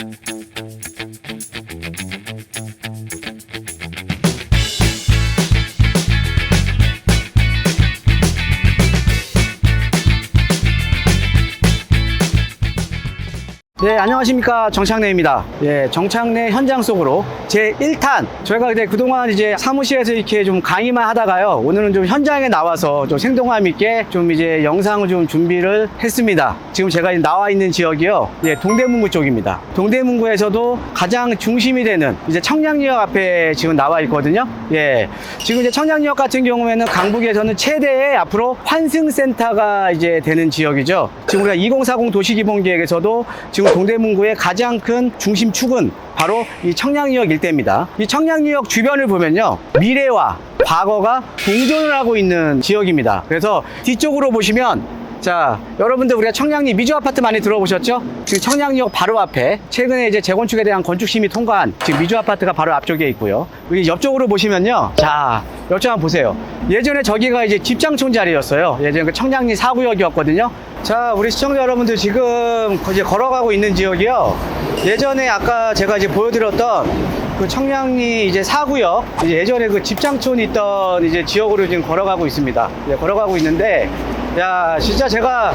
Mm-hmm. 네, 안녕하십니까. 정창래입니다. 예, 정창래 현장 속으로 제 1탄. 저희가 이제 그동안 이제 사무실에서 이렇게 좀 강의만 하다가요. 오늘은 좀 현장에 나와서 좀 생동감 있게 좀 이제 영상을 좀 준비를 했습니다. 지금 제가 나와 있는 지역이요. 예, 동대문구 쪽입니다. 동대문구에서도 가장 중심이 되는 이제 청량리역 앞에 지금 나와 있거든요. 예. 지금 이제 청량리역 같은 경우에는 강북에서는 최대의 앞으로 환승센터가 이제 되는 지역이죠. 지금 우리가 2040 도시기본 계획에서도 지금 동대문구의 가장 큰 중심축은 바로 이 청량리역 일대입니다. 이 청량리역 주변을 보면요. 미래와 과거가 공존을 하고 있는 지역입니다. 그래서 뒤쪽으로 보시면 자, 여러분들 우리가 청량리 미주 아파트 많이 들어보셨죠? 지금 청량리역 바로 앞에 최근에 이제 재건축에 대한 건축심의 통과한 지금 미주 아파트가 바로 앞쪽에 있고요. 여기 옆쪽으로 보시면요. 자, 옆쪽 한번 보세요. 예전에 저기가 이제 집장촌 자리였어요. 예전에 그 청량리 4구역이었거든요. 자, 우리 시청자 여러분들 지금 이제 걸어가고 있는 지역이요. 예전에 아까 제가 이제 보여드렸던 그 청량리 이제 4구역 이제 예전에 그 집장촌이 있던 이제 지역으로 지금 걸어가고 있습니다. 예, 걸어가고 있는데 야 진짜 제가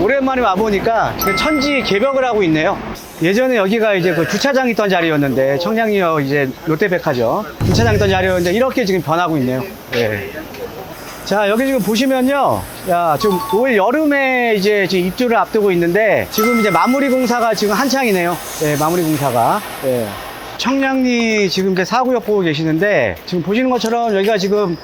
오랜만에 와보니까 천지 개벽을 하고 있네요. 예전에 여기가 이제 그 주차장 있던 자리였는데 청량리역 이제 롯데백화점 주차장 있던 자리였는데 이렇게 지금 변하고 있네요. 예. 자 여기 지금 보시면요 야 지금 올 여름에 이제 지금 입주를 앞두고 있는데 지금 이제 마무리 공사가 지금 한창이네요 예 마무리 공사가 예. 청량리 지금 이제 사구역 보고 계시는데 지금 보시는 것처럼 여기가 지금 이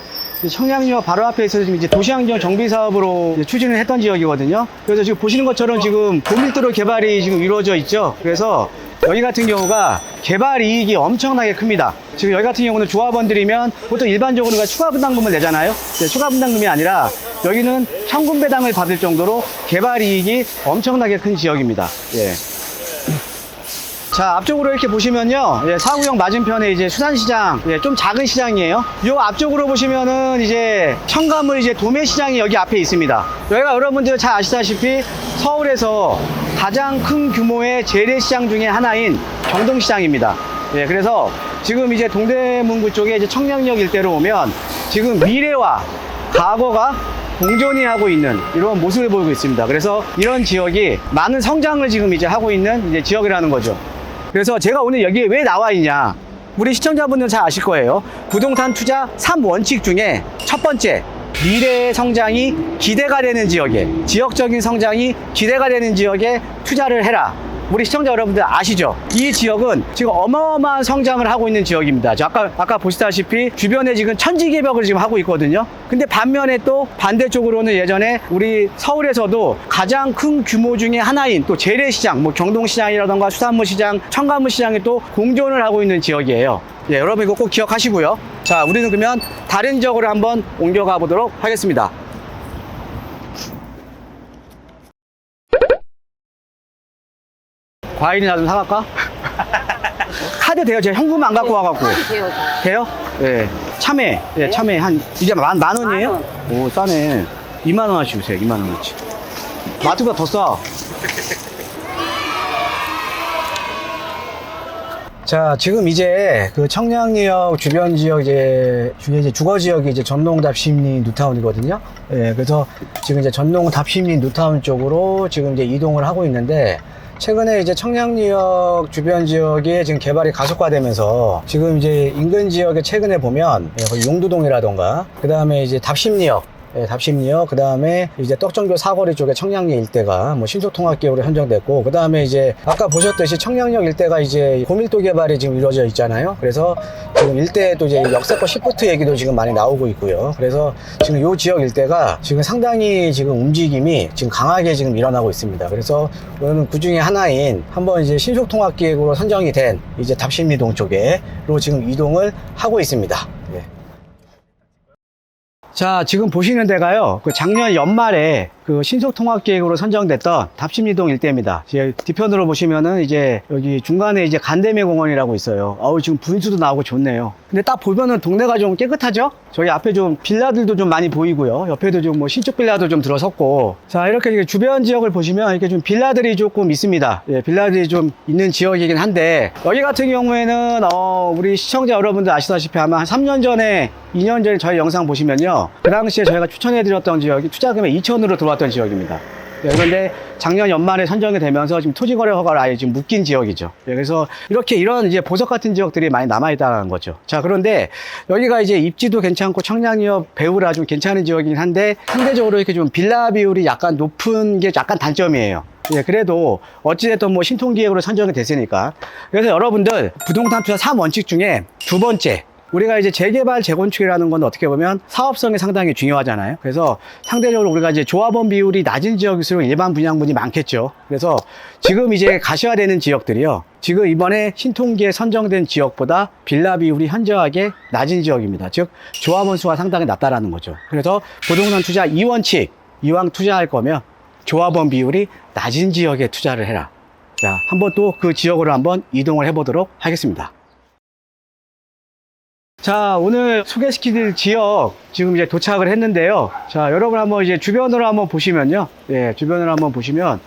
청량리역 바로 앞에 있어서 지금 이제 도시환경 정비 사업으로 추진을 했던 지역이거든요. 그래서 지금 보시는 것처럼 지금 고밀도로 개발이 지금 이루어져 있죠. 그래서 여기 같은 경우가 개발 이익이 엄청나게 큽니다. 지금 여기 같은 경우는 조합원들이면 보통 일반적으로 추가 분담금을 내잖아요. 추가 분담금이 아니라 여기는 현금 배당을 받을 정도로 개발 이익이 엄청나게 큰 지역입니다. 예. 자, 앞쪽으로 이렇게 보시면요. 예, 사구역 맞은편에 이제 수산시장, 예, 좀 작은 시장이에요. 요 앞쪽으로 보시면은 이제 청가물 이제 도매시장이 여기 앞에 있습니다. 여기가 여러분들 잘 아시다시피 서울에서 가장 큰 규모의 재래시장 중에 하나인 경동시장입니다. 예, 그래서 지금 이제 동대문구 쪽에 이제 청량역 일대로 오면 지금 미래와 과거가 공존이 하고 있는 이런 모습을 보이고 있습니다. 그래서 이런 지역이 많은 성장을 지금 이제 하고 있는 이제 지역이라는 거죠. 그래서 제가 오늘 여기에 왜 나와 있냐. 우리 시청자분들 잘 아실 거예요. 부동산 투자 3원칙 중에 첫 번째, 미래의 성장이 기대가 되는 지역에, 지역적인 성장이 기대가 되는 지역에 투자를 해라. 우리 시청자 여러분들 아시죠? 이 지역은 지금 어마어마한 성장을 하고 있는 지역입니다. 저 아까 아까 보시다시피 주변에 지금 천지 개벽을 지금 하고 있거든요. 근데 반면에 또 반대쪽으로는 예전에 우리 서울에서도 가장 큰 규모 중에 하나인 또 재래시장, 뭐 경동시장이라던가 수산물시장, 청가물시장이 또 공존을 하고 있는 지역이에요. 예, 여러분 이거 꼭 기억하시고요. 자, 우리는 그러면 다른 지역으로 한번 옮겨가 보도록 하겠습니다. 과일이나 좀 사갈까? 카드 돼요? 제가 현금 안 갖고 와갖고. 돼요. 돼요? 예. 참외. 예, 참외 한, 이게 만, 만 원이에요? 만 오, 싸네. 2만 원어치 주세요, 2만 원어치. 마트보다 더 싸. 자, 지금 이제 그 청량리역 주변 지역 이제 중에 이제 주거 지역이 이제 전농 답심리 뉴타운이거든요. 예, 그래서 지금 이제 전농 답심리 뉴타운 쪽으로 지금 이제 이동을 하고 있는데 최근에 이제 청량리역 주변 지역이 지금 개발이 가속화되면서 지금 이제 인근 지역에 최근에 보면 예, 용두동이라던가 그 다음에 이제 답심리역 예, 답심리역, 그 다음에 이제 떡정교 사거리 쪽에 청량리 일대가 뭐 신속통합기업으로 선정됐고, 그 다음에 이제 아까 보셨듯이 청량역 일대가 이제 고밀도 개발이 지금 이루어져 있잖아요. 그래서 지금 일대에도 이제 역세권 시프트 얘기도 지금 많이 나오고 있고요. 그래서 지금 요 지역 일대가 지금 상당히 지금 움직임이 지금 강하게 지금 일어나고 있습니다. 그래서 오늘은 그 중에 하나인 한번 이제 신속통합 기획으로 선정이 된 이제 답심리동 쪽에로 지금 이동을 하고 있습니다. 예. 자, 지금 보시는 데가요. 그 작년 연말에 그 신속통합계획으로 선정됐던 답심리동 일대입니다. 제 뒤편으로 보시면은 이제 여기 중간에 이제 간대매 공원이라고 있어요. 어우 지금 분수도 나오고 좋네요. 근데 딱 보면은 동네가 좀 깨끗하죠? 저희 앞에 좀 빌라들도 좀 많이 보이고요. 옆에도 좀 뭐 신축 빌라도 좀 들어섰고. 자 이렇게 이제 주변 지역을 보시면 이렇게 좀 빌라들이 조금 있습니다. 예, 빌라들이 좀 있는 지역이긴 한데 여기 같은 경우에는 어, 우리 시청자 여러분들 아시다시피 아마 한 3년 전에 2년 전에 저희 영상 보시면요. 그 당시에 저희가 추천해드렸던 지역이 투자금액 2천으로 들어왔 던 지역입니다. 예, 그런데 작년 연말에 선정이 되면서 지금 토지거래 허가를 아예 지금 묶인 지역이죠. 예, 그래서 이렇게 이런 이제 보석 같은 지역들이 많이 남아있다는 거죠. 자, 그런데 여기가 이제 입지도 괜찮고 청량리역 배우라 좀 괜찮은 지역이긴 한데 상대적으로 이렇게 좀 빌라 비율이 약간 높은 게 약간 단점이에요. 예, 그래도 어찌됐든 뭐 신통기획으로 선정이 됐으니까. 그래서 여러분들 부동산 투자 3원칙 중에 두 번째, 우리가 이제 재개발, 재건축이라는 건 어떻게 보면 사업성이 상당히 중요하잖아요. 그래서 상대적으로 우리가 이제 조합원 비율이 낮은 지역일수록 일반 분양분이 많겠죠. 그래서 지금 이제 가셔야 되는 지역들이요. 지금 이번에 신통기에 선정된 지역보다 빌라 비율이 현저하게 낮은 지역입니다. 즉, 조합원 수가 상당히 낮다라는 거죠. 그래서 부동산 투자 2원칙, 이왕 투자할 거면 조합원 비율이 낮은 지역에 투자를 해라. 자, 한번 또 그 지역으로 한번 이동을 해보도록 하겠습니다. 자, 오늘 소개시킬 지역 지금 이제 도착을 했는데요. 자, 여러분 한번 이제 주변으로 한번 보시면요. 예, 주변으로 한번 보시면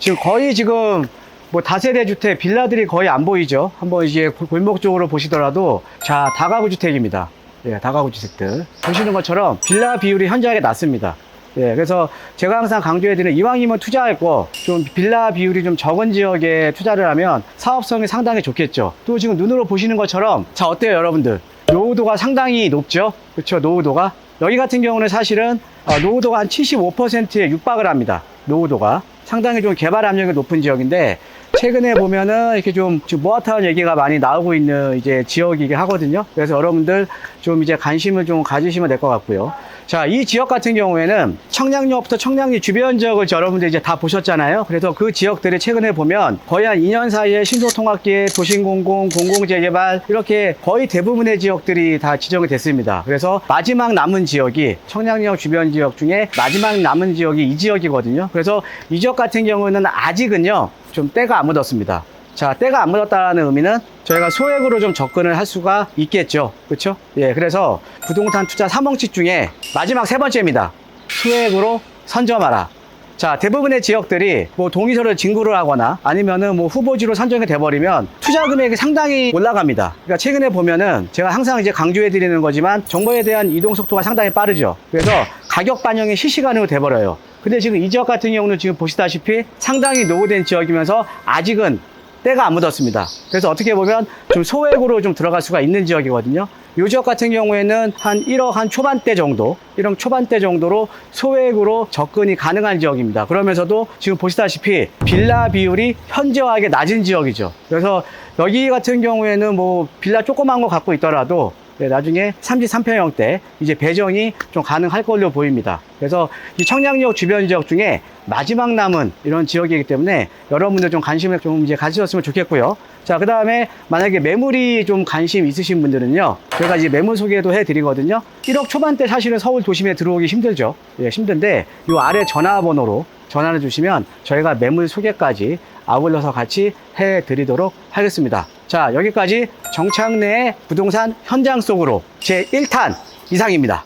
지금 거의 지금 뭐 다세대 주택 빌라들이 거의 안 보이죠. 한번 이제 골- 골목 쪽으로 보시더라도 자, 다가구 주택입니다. 예, 다가구 주택들. 보시는 것처럼 빌라 비율이 현저하게 낮습니다. 예, 그래서 제가 항상 강조해드리는 이왕이면 투자할 거 좀 빌라 비율이 좀 적은 지역에 투자를 하면 사업성이 상당히 좋겠죠. 또 지금 눈으로 보시는 것처럼 자 어때요 여러분들? 노후도가 상당히 높죠. 그렇죠 노후도가 여기 같은 경우는 사실은 어, 노후도가 한 75%에 육박을 합니다. 노후도가 상당히 좀 개발 압력이 높은 지역인데 최근에 보면은 이렇게 좀 모아타운 얘기가 많이 나오고 있는 이제 지역이긴 하거든요. 그래서 여러분들 좀 이제 관심을 좀 가지시면 될 것 같고요. 자, 이 지역 같은 경우에는 청량리부터 청량리 주변 지역을 여러분들 이제 다 보셨잖아요. 그래서 그 지역들이 최근에 보면 거의 한 2년 사이에 신소통합계, 도심공공, 공공재개발 이렇게 거의 대부분의 지역들이 다 지정이 됐습니다. 그래서 마지막 남은 지역이 청량리역 주변 지역 중에 마지막 남은 지역이 이 지역이거든요. 그래서 이 지역 같은 경우는 아직은요, 좀 때가 안 묻었습니다. 자, 때가 안 묻었다는 의미는 저희가 소액으로 좀 접근을 할 수가 있겠죠. 그렇죠? 예, 그래서 부동산 투자 3원칙 중에 마지막 세 번째입니다. 소액으로 선점하라. 자, 대부분의 지역들이 뭐 동의서를 진구를 하거나 아니면은 뭐 후보지로 선정이 돼버리면 투자 금액이 상당히 올라갑니다. 그러니까 최근에 보면은 제가 항상 이제 강조해 드리는 거지만 정보에 대한 이동 속도가 상당히 빠르죠. 그래서 가격 반영이 실시간으로 돼버려요. 근데 지금 이 지역 같은 경우는 지금 보시다시피 상당히 노후된 지역이면서 아직은 때가 안 묻었습니다. 그래서 어떻게 보면 좀 소액으로 좀 들어갈 수가 있는 지역이거든요. 이 지역 같은 경우에는 한 1억 한 초반대 정도, 1억 초반대 정도로 소액으로 접근이 가능한 지역입니다. 그러면서도 지금 보시다시피 빌라 비율이 현저하게 낮은 지역이죠. 그래서 여기 같은 경우에는 뭐 빌라 조그만 거 갖고 있더라도 네, 나중에 33평형대 이제 배정이 좀 가능할 걸로 보입니다. 그래서 이 청량역 주변 지역 중에 마지막 남은 이런 지역이기 때문에 여러분들 좀 관심을 좀 이제 가지셨으면 좋겠고요. 자, 그 다음에 만약에 매물이 좀 관심 있으신 분들은요. 저희가 이제 매물 소개도 해 드리거든요. 1억 초반대 사실은 서울 도심에 들어오기 힘들죠. 예, 힘든데 요 아래 전화번호로 전화를 주시면 저희가 매물 소개까지 아울러서 같이 해 드리도록 하겠습니다. 자, 여기까지 정창래의 부동산 현장 속으로 제 1탄 이상입니다.